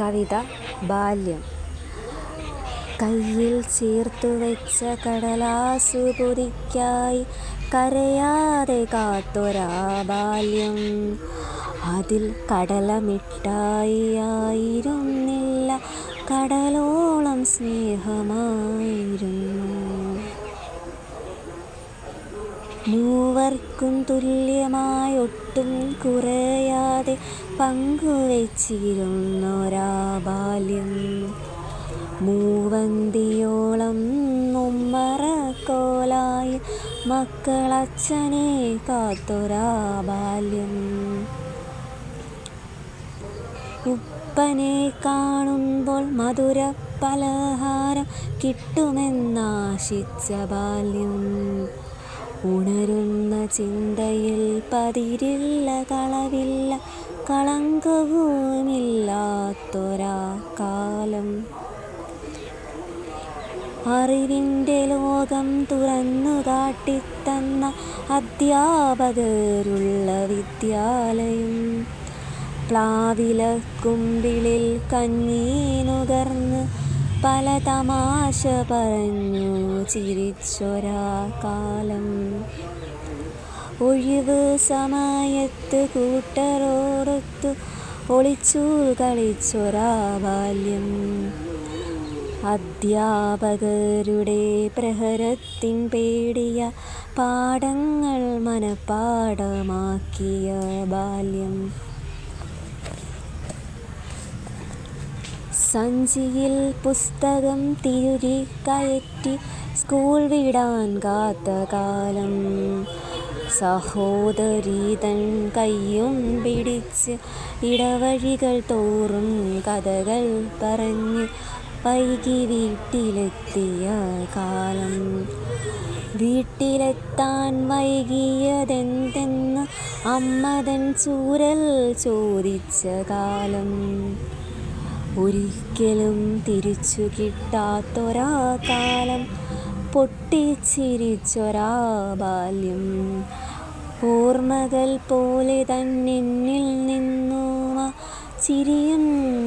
കവിത ബാല്യം. കയ്യിൽ ചേർത്തു വെച്ച കടലാസു പൊതിക്കായി കരയാതെ കാത്തൊരാ ബാല്യം. അതിൽ കടലമിട്ടായി ആയിരുന്നില്ല കടലോളം സ്നേഹമായിരുന്നു മൂവർക്കും തുല്യമായൊട്ടും കുറയാതെ പങ്കുവച്ചിരുന്നൊരാ ബാല്യം മൂവന്തിയോളം ഉമ്മറക്കോലായി മക്കളച്ഛനെ കാത്തൊരാ ബാല്യം ഉപ്പനെ കാണുമ്പോൾ മധുര പലഹാരം കിട്ടുമെന്നാശിച്ച ബാല്യം. ഉണരുന്ന ചിന്തയിൽ പതിരില്ല കളവില്ല കളങ്കവുമില്ലാത്തൊരാ കാലം അറിവിന്റെ ലോകം തുറന്നു കാട്ടിത്തന്ന അധ്യാപകരുള്ള വിദ്യാലയം. പ്ലാവിലക്കുമ്പിളിൽ കഞ്ഞീനുകർന്ന് പല തമാശ പറഞ്ഞു ചിരിച്ചൊരാ കാലം ഒഴിവ് സമയത്ത് കൂട്ടരോടൊത്തു ഒളിച്ചു കളിച്ചൊരാ ബാല്യം. അധ്യാപകരുടെ പ്രഹരത്തിൻ പേടിയ പാഠങ്ങൾ മനഃപ്പാടമാക്കിയ ബാല്യം. സഞ്ചിയിൽ പുസ്തകം തിരുകി കയറ്റി സ്കൂൾ വിടാൻ കാത്ത കാലം. സഹോദരി തൻ കയ്യും പിടിച്ച് ഇടവഴികൾ തോറും കഥകൾ പറഞ്ഞ് വൈകി വീട്ടിലെത്തിയ കാലം. വീട്ടിലെത്താൻ വൈകിയതെന്തെന്ന് അമ്മതൻ ചൂരൽ ചോദിച്ച കാലം. ഒരിക്കലും തിരിച്ചു കിട്ടാത്തൊരാ കാലം പൊട്ടിച്ചിരിച്ചൊരാ ബാല്യം. ഓർമ്മകൾ പോലെ തന്നെന്നിൽ നിന്നുമ ചിരിയും നിന്നു